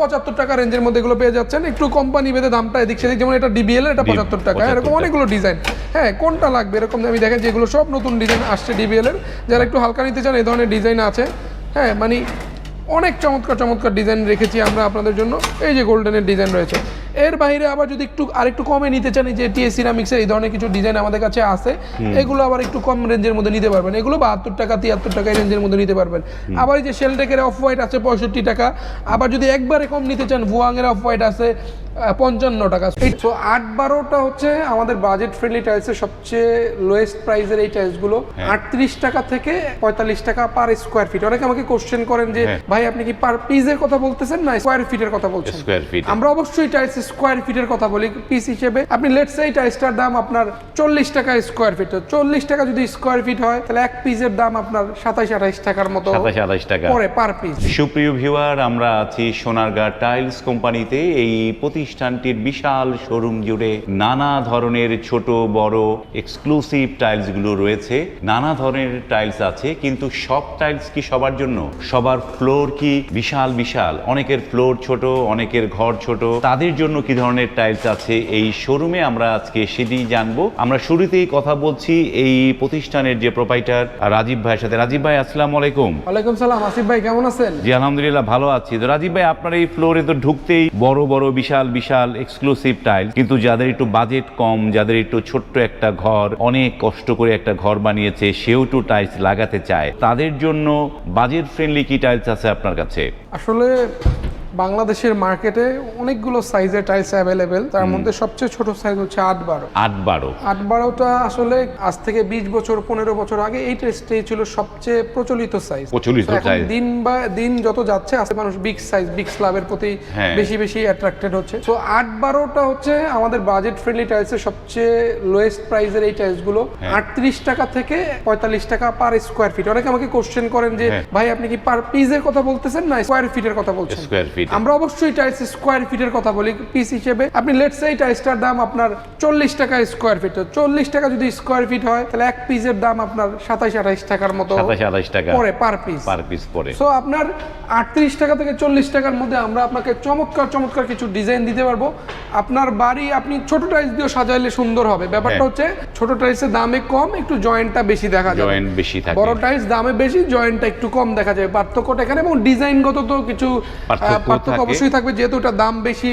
পঁচাত্তর টাকা রেঞ্জের মধ্যে এগুলো পেয়ে যাচ্ছেন। একটু কোম্পানি ভেদে দামটা এদিক সেদিক যেমন এটা ডিবিএল এটা পঁচাত্তর টাকা। এরকম অনেকগুলো ডিজাইন হ্যাঁ কোনটা লাগবে? এরকম আমি দেখেন যেগুলো সব নতুন ডিজাইন আসছে ডিবিএল এর যারা একটু হালকা নিতে চান এই ধরনের ডিজাইন আছে। হ্যাঁ মানে অনেক চমৎকার চমৎকার ডিজাইন রেখেছি আমরা আপনাদের জন্য। এই যে গোল্ডেনের ডিজাইন রয়েছে। এর বাইরে আবার যদি একটু আরেকটু কমে নিতে চান এই যে টিএস সিরামিক্সের এই ধরনের কিছু ডিজাইন আমাদের কাছে আছে এগুলো আবার একটু কম রেঞ্জের মধ্যে নিতে পারবেন। এগুলো বাহাত্তর টাকা তিয়াত্তর টাকা রেঞ্জের মধ্যে নিতে পারবেন। আবার এই যে শেলটেকের অফ হোয়াইট আছে পঁয়ষট্টি টাকা। আবার যদি একবারে কম নিতে চান ভুয়াংয়ের অফ হোয়াইট আছে পঞ্চান্ন টাকা। তো আট বারোটা হচ্ছে আমাদের বাজেট ফ্রেন্ডলি টাইলসের সবচেয়ে লোয়েস্ট প্রাইসের এই টাইলসগুলো আটত্রিশ টাকা থেকে পঁয়তাল্লিশ টাকা পার স্কোয়ার ফিট অনেকে আমাকে কোশ্চেন করেন যে হ্যাঁ। ভাই আপনি কি পার পিসের কথা বলতেছেন না স্কোয়ার ফিটের কথা বলছেন? আমরা অবশ্যই টাইলস স্কোয়ার ফিটের কথা বলি পিস হিসেবে। আপনি লেটস এই টাইলসটার দাম আপনার চল্লিশ টাকা স্কোয়ার ফিট চল্লিশ টাকা যদি স্কোয়ার ফিট হয় তাহলে এক পিসের দাম আপনার সাতাশ আঠাইশ টাকার মতো সাতাশ আঠাশ টাকা। পরে পার পিস সুপ্রিয় ভিউয়ার আমরা আছি সোনারগাঁ টাইলস কোম্পানিতে এই প্রতিষ্ঠানটির বিশাল শোরুম জুড়ে নানা ধরনের ছোট বড় এক্সক্লুসিভ টাইলসগুলো রয়েছে। নানা ধরনের টাইলস আছে কিন্তু সব টাইলস কি সবার জন্য? সবার ফ্লোর কি বিশাল বিশাল? অনেকের ফ্লোর ছোট অনেকের ঘর ছোট। তাদের জন্য কি ধরনের টাইলস আছে এই শোরুমে আমরা আজকে সেটি জানব। আমরা শুরুতেই কথা বলছি এই প্রতিষ্ঠানের যে প্রোপাইটার রাজীব ভাইয়ের সাথে। রাজীব ভাই আসসালামু আলাইকুম। ওয়ালাইকুম সালাম আসিফ ভাই কেমন আছেন? জি আলহামদুলিল্লাহ ভালো আছি। তো রাজীব ভাই আপনার এই ফ্লোরে তো ঢুকতেই বড় বড় বিশাল বিশাল এক্সক্লুসিভ টাইল কিন্তু যাদের একটু বাজেট কম যাদের একটু ছোট্ট একটা ঘর অনেক কষ্ট করে একটা ঘর বানিয়েছে সেও একটু টাইলস লাগাতে চায়। তাদের জন্য বাজেট ফ্রেন্ডলি কি টাইলস আছে আপনার কাছে? আসলে বাংলাদেশের মার্কেটে অনেকগুলো সাইজের টাইলস অ্যাভেলেবেল তার মধ্যে সবচেয়ে ছোট সাইজ হচ্ছে আট বারো আট বারো আট বারোটা আসলে আজ থেকে বিশ বছর পনেরো বছর আগে এই টেস্টটাই ছিল সবচেয়ে প্রচলিত সাইজ প্রচলিত। দিন বা দিন যত যাচ্ছে আস্তে মানুষ বিগ সাইজ বিগ স্ল্যাবের প্রতি হ্যাঁ। বেশি বেশি অ্যাট্রাক্টেড হচ্ছে তো আট বারোটা হচ্ছে আমাদের বাজেট ফ্রেন্ডলি টাইলসের সবচেয়ে লোয়েস্ট প্রাইসের এই টাইলসগুলো হ্যাঁ। আটত্রিশ টাকা থেকে পঁয়তাল্লিশ টাকা পার স্কোয়ার ফিট অনেকে আমাকে কোশ্চেন করেন যে হ্যাঁ। ভাই আপনি কি পার পিসের কথা বলতেছেন না স্কোয়ার ফিটের কথা বলছেন স্কোয়ার ফিট আমরা অবশ্যই টাইলস স্কোয়ার ফিটের কথা বলি পিস হিসেবে। আপনি লেটস টাইলসটার দাম আপনার চল্লিশ টাকা স্কোয়ার ফিট চল্লিশ টাকা যদি স্কোয়ার ফিট হয় তাহলে এক পিসের দাম আপনার আঠাইশ টাকার মতো টাকা পরে পার পিস পার পিস পরে সো আপনার আটত্রিশ টাকা থেকে চল্লিশ টাকার মধ্যে আমরা আপনাকে চমৎকার চমৎকার কিছু ডিজাইন দিতে পারব। আপনার বাড়ি আপনি ছোট টাইলস দিয়ে সাজাইলে সুন্দর হবে। ব্যাপারটা হ্যাঁ। হচ্ছে ছোট টাইলসের দামে কম একটু জয়েন্টটা বেশি দেখা যায় জয়েন্ট বেশি থাকে। বড় টাইলস দামে বেশি জয়েন্টটা একটু কম দেখা যায় পার্থক্যটা এখানে এবং ডিজাইনগত তো কিছু পার্থক্য অবশ্যই থাকবে যেহেতু ওটার দাম বেশি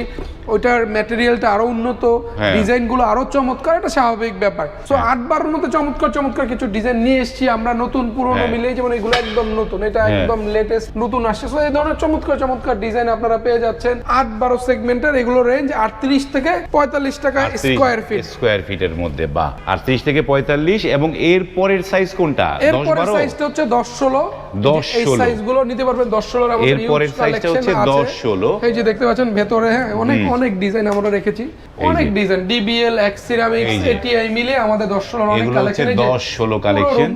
ওইটার ম্যাটেরিয়ালটা আরও উন্নত হ্যাঁ। ডিজাইনগুলো আরও চমৎকার এটা স্বাভাবিক ব্যাপার। সো আট বারোর চমৎকার চমৎকার কিছু ডিজাইন নিয়ে এসেছি আমরা নতুন পুরনো হ্যাঁ। মিলিয়ে যেমন এগুলো একদম নতুন এটা হ্যাঁ। একদম লেটেস্ট নতুন আসছে। সো এই ধরনের চমৎকার চমৎকার ডিজাইন আপনারা পেয়ে যাচ্ছেন। আট বারো সেগমেন্টের এগুলো রেঞ্জ আটত্রিশ থেকে পঁয়তাল্লিশ টাকা স্কোয়ার ফিট স্কোয়ার ফিটের মধ্যে বা আটত্রিশ থেকে পঁয়তাল্লিশ এবং এর পরের সাইজ কোনটা? দশ এরপরে বারো? সাইজটা হচ্ছে দশ ষোলো। 10 এই সাইজগুলো নিতে পারবেন দশ ষোলোর আমাদের এর পরের সাইজটা হচ্ছে। 10 16 এই যে দেখতে পাচ্ছেন ভেতরে হ্যাঁ অনেক অনেক ডিজাইন আমরা রেখেছি। অনেক design DBL X ceramics ATI মিলে আমাদের দশ ষোলোর অনেক কালেকশন দশ ষোলো কালেকশন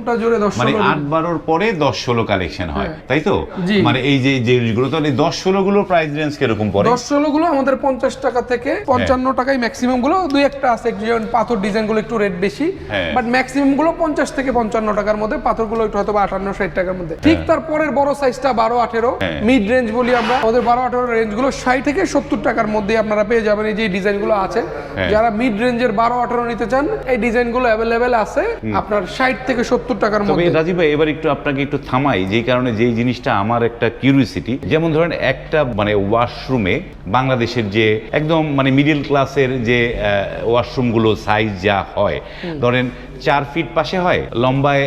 দশ মানে ষোলো। আট বারোর পরে দশ ষোলো কালেকশন হয় তাই তো? মানে এই যে যেগুলো তো এই দশ ষোলো গুলো প্রাইস রেঞ্জ কীরকম পড়ে? দশ ষোলো গুলো আমাদের পঞ্চাশ টাকা থেকে পঞ্চান্ন টাকায় ম্যাক্সিমামগুলো দুই একটা আছে যেমন পাথর ডিজাইনগুলো একটু রেট বেশি হ্যাঁ। বাট ম্যাক্সিমামগুলো পঞ্চাশ থেকে পঞ্চান্ন টাকার মধ্যে পাথরগুলো একটু হয়তো আটান্ন ষাট টাকার মধ্যে। ঠিক তারপরের বড় সাইজটা বারো আঠেরো হ্যাঁ। মিড রেঞ্জ বলি আমরা। আমাদের বারো আঠেরো রেঞ্জগুলো ষাট থেকে সত্তর টাকার মধ্যে আপনারা পেয়ে যাবেন এই যে ডিজাইনগুলো আছে। হ্যাঁ। যারা মিড রেঞ্জের বারো আঠেরো নিতে চান এই ডিজাইনগুলো অ্যাভেলেবেল আছে আপনার ষাট থেকে সত্তর টাকার মধ্যে। রাজীব ভাই এবার একটু আপনাকে একটু থামাই যেই কারণে যেই জিনিসটা আমার একটা কিউরিয়াসিটি যেমন ধরেন একটা মানে ওয়াশরুমে বাংলাদেশের যে একদম মানে মিডিল ক্লাসের যে ওয়াশরুমগুলো সাইজ যা হয় ধরেন চার ফিট পাশে হয় লম্বায়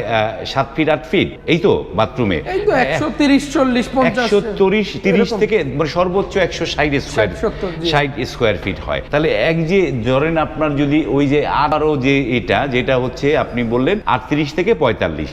সাত ফিট আট ফিট এই তো বাথরুমে। একশো তিরিশ চল্লিশ একশো তিরিশ তিরিশ থেকে মানে সর্বোচ্চ একশো ষাট স্কোয়ার ষাট স্কোয়ার ফিট হয়। তাহলে এক যে ধরেন আপনার যদি ওই যে যে এটা যেটা হচ্ছে আপনি বললেন আটত্রিশ থেকে পঁয়তাল্লিশ।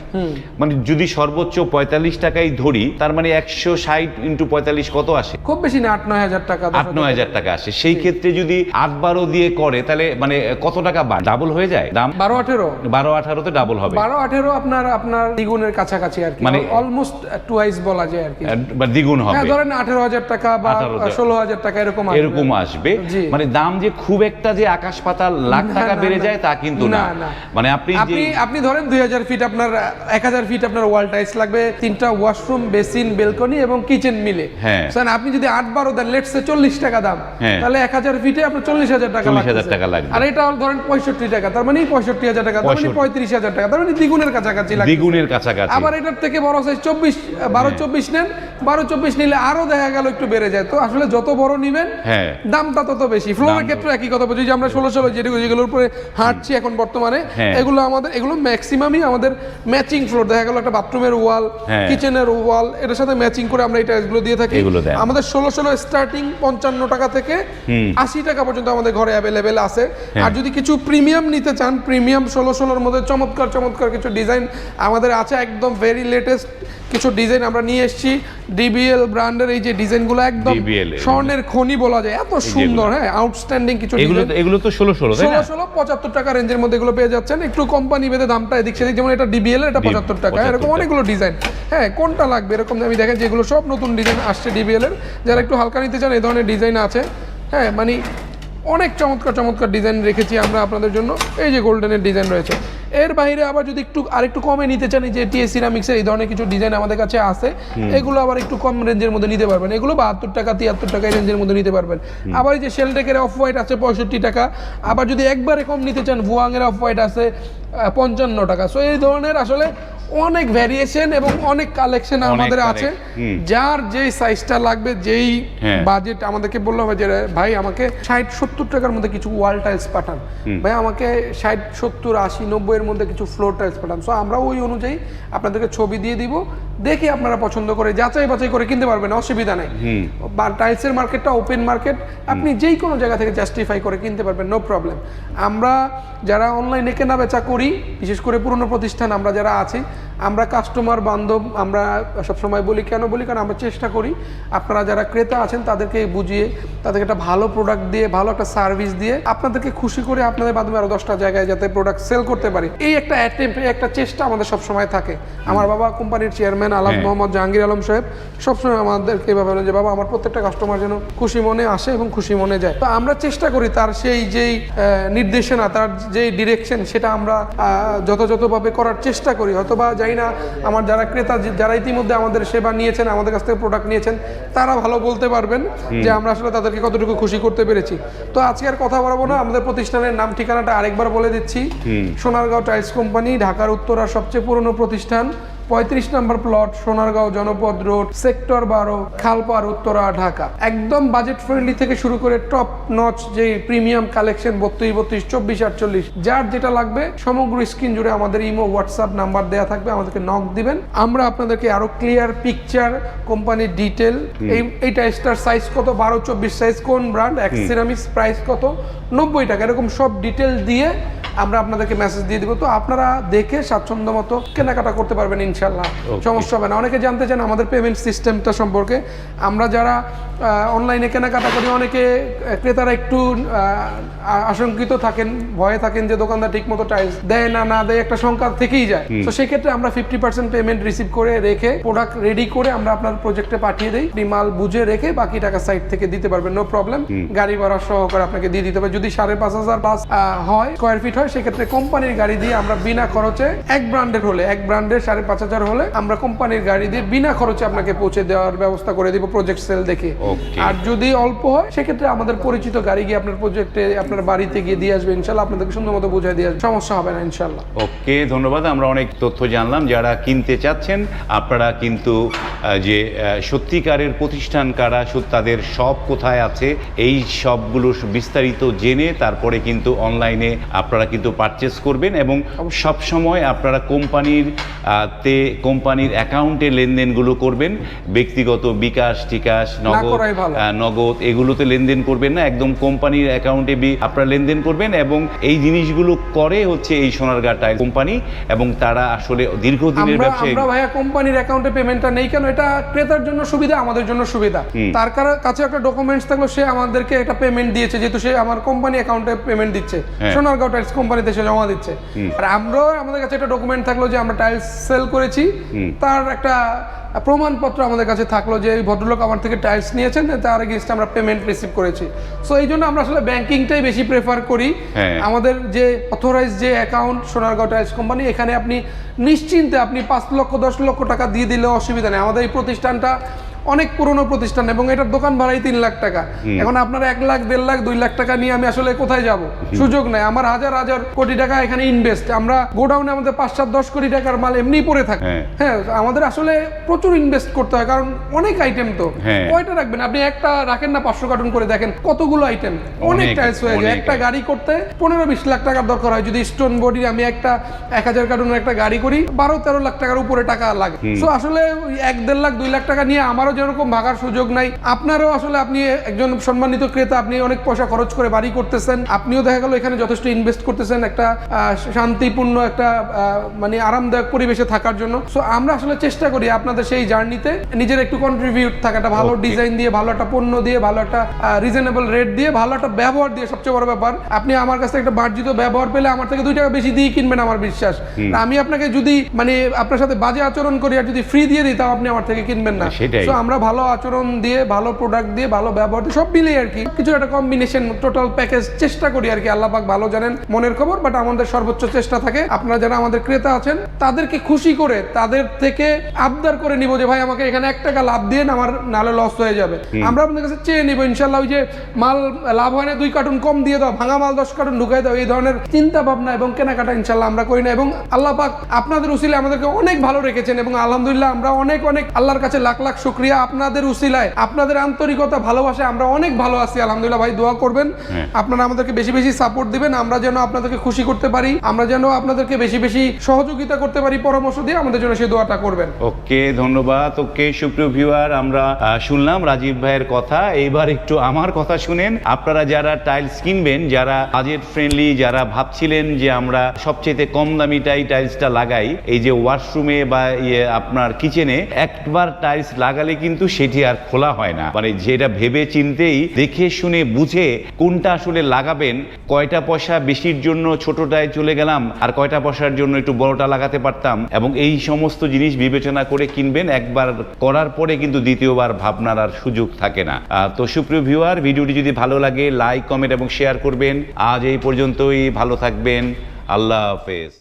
মানে যদি সর্বোচ্চ পঁয়তাল্লিশ টাকাই ধরি তার মানে একশো ষাট ইন্টু পঁয়তাল্লিশ কত আসে? খুব বেশি না আট নয় হাজার টাকা আট নয় হাজার টাকা। আসে। সেই ক্ষেত্রে যদি আট বারো দিয়ে করে তাহলে মানে কত টাকা ডাবল হয়ে যায়? দাম? বারো আঠেরো। বারো আঠারোতে ডাবল হবে বারো আঠেরো আপনার আপনার দ্বিগুণের কাছাকাছি আর কি মানে- অলমোস্ট টুয়াইস বলা যায় আর কি বা দ্বিগুণ হ্যাঁ হবে ধরেন আঠেরো হাজার টাকা বা 18,000 ষোলো হাজার টাকা এরকম আসবে। এরকম আসবে মানে দাম যে খুব একটা যে আকাশ পাতাল লাখ টাকা বেড়ে যায় তা কিন্তু না। মানে আপনি আপনি আপনি ধরেন দুই হাজার ফিট আপনার এক হাজার ফিট আপনার ওয়াল টাইলস লাগবে তিনটা ওয়াশরুম বেসিন বেলকনি এবং কিচেন মিলে হ্যাঁ। আপনি যদি আট বারো দেন লেটসে চল্লিশ টাকা দাম হ্যাঁ। তাহলে এক হাজার ফিটে আপনার চল্লিশ হাজার টাকা 40,000 লাগতেছে। টাকা লাগবে। আর এটা ধরেন পঁয়ষট্টি টাকা তার মানে পঁয়ষট্টি হাজার টাকা মানে 65 পঁয়ত্রিশ হাজার টাকা তার মানে দ্বিগুণের কাছাকাছি দ্বিগুণের কাছাকাছি। আবার এটার থেকে বড় সাইজ চব্বিশ বারো চব্বিশ নেন বারো চব্বিশ নিলে আরও দেখা গেল একটু বেড়ে যায়। তো আসলে যত বড় নিবেন হ্যাঁ। দামটা তত বেশি। ফ্লোরের ক্ষেত্রে একই কথা বলছি যে আমরা ষোলো ষোলো যেগুলো যেগুলোর উপরে হাঁটছি এখন বর্তমানে হ্যাঁ। এগুলো আমাদের এগুলো ম্যাক্সিমামই আমাদের ম্যাচিং ফ্লোর দেখা গেল একটা বাথরুমের ওয়াল। কিচেনের ওয়াল এটার সাথে ম্যাচিং করে আমরা টাইলসগুলো দিয়ে থাকি। আমাদের ষোলো ষোলো স্টার্টিং পঞ্চান্ন টাকা থেকে হুম। আশি টাকা পর্যন্ত আমাদের ঘরে অ্যাভেলেবেল আছে। হ্যাঁ। আর যদি কিছু প্রিমিয়াম নিতে চান প্রিমিয়াম ষোলো ষোলোর মধ্যে চমৎকার চমৎকার কিছু ডিজাইন আমাদের আছে একদম ভেরি লেটেস্ট কিছু ডিজাইন আমরা নিয়ে এসেছি। ডিবিএল ব্র্যান্ডের এই যে ডিজাইনগুলো একদম স্বর্ণের খনি বলা যায় এত সুন্দর হ্যাঁ আউটস্ট্যান্ডিং কিছু এগুলো তো- এগুলো তো ষোলো ষোলো তাই ষোলো ষোলো পঁচাত্তর টাকা রেঞ্জের মধ্যে এগুলো পেয়ে যাচ্ছেন। একটু কোম্পানি ভেদে দামটা এদিক সেদিক যেমন এটা ডিবিএল এটা পঁচাত্তর টাকা এরকম অনেকগুলো ডিজাইন হ্যাঁ কোনটা লাগবে এরকম আমি দেখেন যেগুলো সব নতুন ডিজাইন আসছে ডিবিএল এর। যারা একটু হালকা নিতে চান এই ধরনের ডিজাইন আছে। হ্যাঁ মানে অনেক চমৎকার চমৎকার ডিজাইন রেখেছি আমরা আপনাদের জন্য। এই যে গোল্ডেনের ডিজাইন রয়েছে। এর বাইরে আবার যদি একটু আরেকটু কমে নিতে চান এই যে টিএস সিরামিক্সের এই ধরনের কিছু ডিজাইন আমাদের কাছে আছে এগুলো আবার একটু কম রেঞ্জের মধ্যে নিতে পারবেন। এগুলো বাহাত্তর টাকা তিয়াত্তর টাকা এই রেঞ্জের মধ্যে নিতে পারবেন। আবার এই যে শেলটেকের অফ হোয়াইট আছে পঁয়ষট্টি টাকা। আবার যদি একবারে কম নিতে চান ভুয়াংয়ের অফ হোয়াইট আছে পঞ্চান্ন টাকা। সো এই ধরনের আসলে অনেক ভ্যারিয়েশন এবং অনেক কালেকশন আমাদের আছে। যার যেই সাইজটা লাগবে যেই হ্যাঁ। বাজেট আমাদেরকে বলল যে ভাই আমাকে ষাট সত্তর টাকার মধ্যে কিছু ওয়াল টাইলস পাঠান। ভাই আমাকে ষাট সত্তর আশি নব্বই এর মধ্যে কিছু ফ্লোর টাইলস পাঠান। সো আমরা ওই অনুযায়ী আপনাদেরকে ছবি দিয়ে দিব। দেখে আপনারা পছন্দ করে যাচাই বাছাই করে কিনতে পারবেন অসুবিধা নেই। বা টাইলসের মার্কেটটা ওপেন মার্কেট আপনি যেই কোনো জায়গা থেকে জাস্টিফাই করে কিনতে পারবেন নো প্রবলেম আমরা যারা অনলাইনে কেনা বেচা করি বিশেষ করে পুরনো প্রতিষ্ঠান আমরা যারা আছি আমরা কাস্টমার বান্ধব আমরা সবসময় বলি কেন বলি? কারণ আমরা চেষ্টা করি আপনারা যারা ক্রেতা আছেন তাদেরকে বুঝিয়ে তাদেরকে একটা ভালো প্রোডাক্ট দিয়ে ভালো একটা সার্ভিস দিয়ে আপনাদেরকে খুশি করে আপনাদের মাধ্যমে আরও দশটা জায়গায় যাতে প্রোডাক্ট সেল করতে পারি। এই একটা অ্যাটেম্প একটা চেষ্টা আমাদের সবসময় থাকে। আমার বাবা কোম্পানির চেয়ারম্যান আলাম হ্যাঁ। মোহাম্মদ জাহাঙ্গীর আলম সাহেব সবসময় আমাদেরকে এভাবে বলেন যে বাবা আমার প্রত্যেকটা কাস্টমার যেন খুশি মনে আসে এবং খুশি মনে যায়। তো আমরা চেষ্টা করি তার সেই যেই নির্দেশনা তার যেই ডিরেকশন সেটা আমরা যথাযথভাবে করার চেষ্টা করি। হয়তো বা যাই না। আমার যারা ক্রেতা যারা ইতিমধ্যে আমাদের সেবা নিয়েছেন আমাদের কাছ থেকে প্রোডাক্ট নিয়েছেন তারা ভালো বলতে পারবেন যে আমরা আসলে তাদেরকে কতটুকু খুশি করতে পেরেছি। তো আজকে আর কথা বলব না। আমাদের প্রতিষ্ঠানের নাম ঠিকানাটা আরেকবার বলে দিচ্ছি। সোনারগাঁও টাইলস কোম্পানি ঢাকার উত্তরার সবচেয়ে পুরনো প্রতিষ্ঠান। পঁয়ত্রিশ নম্বর প্লট সোনারগাঁও জনপদ রোড সেক্টর বারো খালপার উত্তরা ঢাকা। একদম বাজেট ফ্রেন্ডলি থেকে শুরু করে টপ নচ যে প্রিমিয়াম কালেকশন বত্রিশ বত্রিশ চব্বিশ আটচল্লিশ যার যেটা লাগবে সমগ্র স্ক্রিন জুড়ে আমাদের ইমো হোয়াটসঅ্যাপ নাম্বার দেওয়া থাকবে আমাদেরকে নক দিবেন। আমরা আপনাদেরকে আরও ক্লিয়ার পিকচার কোম্পানির ডিটেল এই টাইসটার সাইজ কত? বারো চব্বিশ সাইজ কোন ব্র্যান্ড সিরামিক্স প্রাইস কত? নব্বই টাকা এরকম সব ডিটেল দিয়ে আমরা আপনাদেরকে মেসেজ দিয়ে দিব। তো আপনারা দেখে স্বাচ্ছন্দ্য মতো কেনাকাটা করতে পারবেন ইনশাল্লাহ। সমস্যা হবে না। অনেকে জানতে চান আমাদের পেমেন্ট সিস্টেমটা সম্পর্কে। আমরা যারা অনলাইনে কেনাকাটা করি অনেকে ক্রেতারা একটু আশঙ্কিত থাকেন ভয়ে থাকেন যে দোকানদার ঠিক মতো টাইলস দেয় না না দেয় একটা সংখ্যা থেকেই যায়। তো সেক্ষেত্রে আমরা ফিফটি পার্সেন্ট পেমেন্ট রিসিভ করে রেখে প্রোডাক্ট রেডি করে আমরা আপনার প্রজেক্টে পাঠিয়ে দিই। আপনি মাল বুঝে রেখে বাকি টাকা সাইড থেকে দিতে পারবেন নো প্রবলেম গাড়ি ভাড়া সহকারে আপনাকে দিয়ে দিতে হবে। যদি সাড়ে পাঁচ হাজার প্লাস হয় স্কোয়ার ফিট হয় সেক্ষেত্রে কোম্পানির গাড়ি দিয়ে আমরা বিনা খরচে এক ব্র্যান্ডের হলে এক ব্র্যান্ডের সাড়ে পাঁচ হাজার হলে আমরা কোম্পানির গাড়ি দিয়ে বিনা খরচে আপনাকে পৌঁছে দেওয়ার ব্যবস্থা করে দিব প্রজেক্ট সেল দেখে। আর যদি অল্প হয় সেক্ষেত্রে আমাদের পরিচিত গাড়ি গিয়ে আপনার প্রজেক্টে আপনার বাড়িতে গিয়ে দিয়ে আসবে ইনশাল্লাহ আপনাদেরকে সুন্দর মতো বুঝাই দিয়ে আসবে। সমস্যা হবে না ইনশাল্লাহ। ওকে ধন্যবাদ। আমরা অনেক তথ্য জানলাম। যারা কিনতে চাচ্ছেন আপনারা কিন্তু যে সত্যিকারের প্রতিষ্ঠান কারা তাদের সব কোথায় আছে এই সবগুলো বিস্তারিত জেনে তারপরে কিন্তু অনলাইনে আপনারা কিন্তু পারচেস করবেন এবং সব সময় আপনারা কোম্পানির তে কোম্পানির অ্যাকাউন্টে লেনদেনগুলো করবেন। ব্যক্তিগত বিকাশ টিকাশ নগদ নগদ এগুলোতে লেনদেন করবেন না। একদম কোম্পানির অ্যাকাউন্টে আপনারা লেনদেন করবেন এবং এই জিনিসগুলো করে হচ্ছে এই সোনারগাঁ টাইল কোম্পানি এবং তারা আসলে দীর্ঘদিনের আমরা ব্যবসায়ী। আমরা ভাইয়া কোম্পানির অ্যাকাউন্টে পেমেন্টটা নেই কেন? এটা ক্রেতার জন্য সুবিধা আমাদের জন্য সুবিধা। তার কাছে একটা ডকুমেন্টস থাকল সে আমাদেরকে একটা পেমেন্ট দিয়েছে যেহেতু সে আমার কোম্পানি অ্যাকাউন্টে পেমেন্ট দিচ্ছে। হ্যাঁ। সোনারগাঁও টাইলস কোম্পানিতে এসে জমা দিচ্ছে। আর আমরাও আমাদের কাছে একটা ডকুমেন্ট থাকল যে আমরা টাইলস সেল করেছি। তার একটা প্রমাণপত্র আমাদের কাছে থাকল যে এই ভদ্রলোক আমার থেকে টাইলস নিয়েছেন তার এগেনস্টে আমরা পেমেন্ট রিসিভ করেছি। সো এই জন্য আমরা আসলে ব্যাংকিংটাই বেশি প্রেফার করি। হ্যাঁ। আমাদের যে অথরাইজ যে অ্যাকাউন্ট সোনারগাঁও টাইলস কোম্পানি এখানে আপনি নিশ্চিন্তে আপনি পাঁচ লক্ষ দশ লক্ষ টাকা দিয়ে দিলে অসুবিধা নেই। আমাদের এই প্রতিষ্ঠানটা অনেক পুরনো প্রতিষ্ঠান এবং এটার দোকান ভাড়াই তিন লাখ টাকা। এখন আপনার এক লাখ দেড় লাখ দুই লাখ টাকা নিয়ে আমি আসলে কোথায় যাব? সুযোগ নাই। আমার হাজার হাজার কোটি টাকা এখানে ইনভেস্ট আমরা গোডাউনে আমাদের পাঁচ সাত দশ কোটি টাকার মাল এমনি পড়ে থাকে। হ্যাঁ। হ্যাঁ আমাদের আসলে প্রচুর ইনভেস্ট করতে হয় কারণ অনেক আইটেম তো। হ্যাঁ। কয়টা রাখবেন? আপনি একটা রাখেন না পাঁচশো কার্টুন করে দেখেন কতগুলো আইটেম অনেক টাইলস হয়ে যায়। একটা গাড়ি করতে পনেরো বিশ লাখ টাকার দরকার হয়। যদি স্টোন বডি আমি একটা এক হাজার কার্টুনের একটা গাড়ি করি বারো তেরো লাখ টাকার উপরে টাকা লাগে। সো আসলে এক দেড় লাখ দুই লাখ টাকা নিয়ে আমারও যেরকম ভাগার সুযোগ নাই। আপনারও আসলে আপনি একজন সম্মানিত ক্রেতা আপনি অনেক পয়সা খরচ করে বাড়ি করতেছেন। আপনিও দেখা গেল এখানে যথেষ্ট ইনভেস্ট করতেছেন একটা শান্তিপূর্ণ একটা মানে আরামদায়ক পরিবেশে থাকার জন্য। সো আমরা আসলে চেষ্টা করি আপনাদের সেই জার্নিতে নিজের একটু কন্ট্রিবিউট থাকা একটা ভালো ডিজাইন দিয়ে ভালো একটা পণ্য দিয়ে ভালো একটা রিজনেবল রেট দিয়ে ভালো একটা ব্যবহার দিয়ে সবচেয়ে বড় ব্যাপার আপনি আমার কাছে একটা বার্জিত ব্যবহার পেলে আমার থেকে দুই টাকা বেশি দিয়ে কিনবেন আমার বিশ্বাস। আমি আপনাকে যদি মানে আপনার সাথে বাজে আচরণ করি আর যদি ফ্রি দিয়ে দিই তাও আপনি আমার থেকে কিনবেন না। আমরা ভালো আচরণ দিয়ে ভালো প্রোডাক্ট দিয়ে ভালো ব্যবহার সব মিলিয়ে আর কি কিছু একটা কম্বিনেশন টোটাল প্যাকেজ চেষ্টা করি আর কি আল্লাহ পাক ভালো জানেন মনের খবর বাট আমাদের সর্বোচ্চ চেষ্টা থাকে। আপনারা যারা আমাদের ক্রেতা আছেন তাদেরকে খুশি করে তাদের থেকে আবদার করে নিব যে ভাই আমাকে এখানে এক টাকা লাভ দিয়ে আমার নালে লস হয়ে যাবে। আমরা আপনাদের কাছে চেয়ে নিব ইনশাল্লাহ ওই যে মাল লাভ হয় না দুই কার্টুন কম দিয়ে দাও ভাঙা মাল দশ কার্টুন ঢুকাই দাও এই ধরনের চিন্তা ভাবনা এবং কেনাকাটা ইনশাল্লাহ আমরা করি না এবং আল্লাহ পাক আপনাদের উসিলে আমাদেরকে অনেক ভালো রেখেছেন এবং আলহামদুলিল্লাহ আমরা অনেক অনেক আল্লাহর কাছে লাখ লাখ শুক্রিয়া আপনাদের উসিলায় আপনাদের আন্তরিকতা ভালোবাসে আমরা অনেক ভালো আছি আলহামদুলিল্লাহ ভাই দোয়া করবেন। হ্যাঁ। আপনারা আমাদেরকে বেশি বেশি সাপোর্ট দিবেন আমরা যেন আপনাদেরকে খুশি করতে পারি আমরা যেন আপনাদেরকে বেশি বেশি সহযোগিতা করতে পারি পরামর্শ দিয়ে আমাদের জন্য সেই দোয়াটা করবেন। ওকে ধন্যবাদ। ওকে সুপ্রিয় ভিউয়ার আমরা শুনলাম রাজীব ভাইয়ের কথা। এইবার একটু আমার কথা শুনেন। আপনারা যারা টাইলস কিনবেন যারা বাজেট ফ্রেন্ডলি যারা ভাবছিলেন যে আমরা সবচেয়ে কম দামিটাই টাইলসটা লাগাই এই যে ওয়াশরুমে বা ইয়ে আপনার কিচেনে একবার টাইলস লাগালে কিন্তু সেটি আর খোলা হয় না। মানে যেটা ভেবে চিনতেই দেখে শুনে বুঝে কোনটা আসলে লাগাবেন, কয়টা পয়সা বেশির জন্য ছোটটায় চলে গেলাম, আর কয়টা পয়সার জন্য একটু বড়টা লাগাতে পারতাম, এবং এই সমস্ত জিনিস বিবেচনা করে কিনবেন, একবার করার পরে কিন্তু দ্বিতীয়বার ভাবনার আর সুযোগ থাকে না। তো সুপ্রিয় ভিউয়ার, ভিডিওটি যদি ভালো লাগে, লাইক, কমেন্ট এবং শেয়ার করবেন। আজ এই পর্যন্তই, ভালো থাকবেন। আল্লাহ হাফেজ।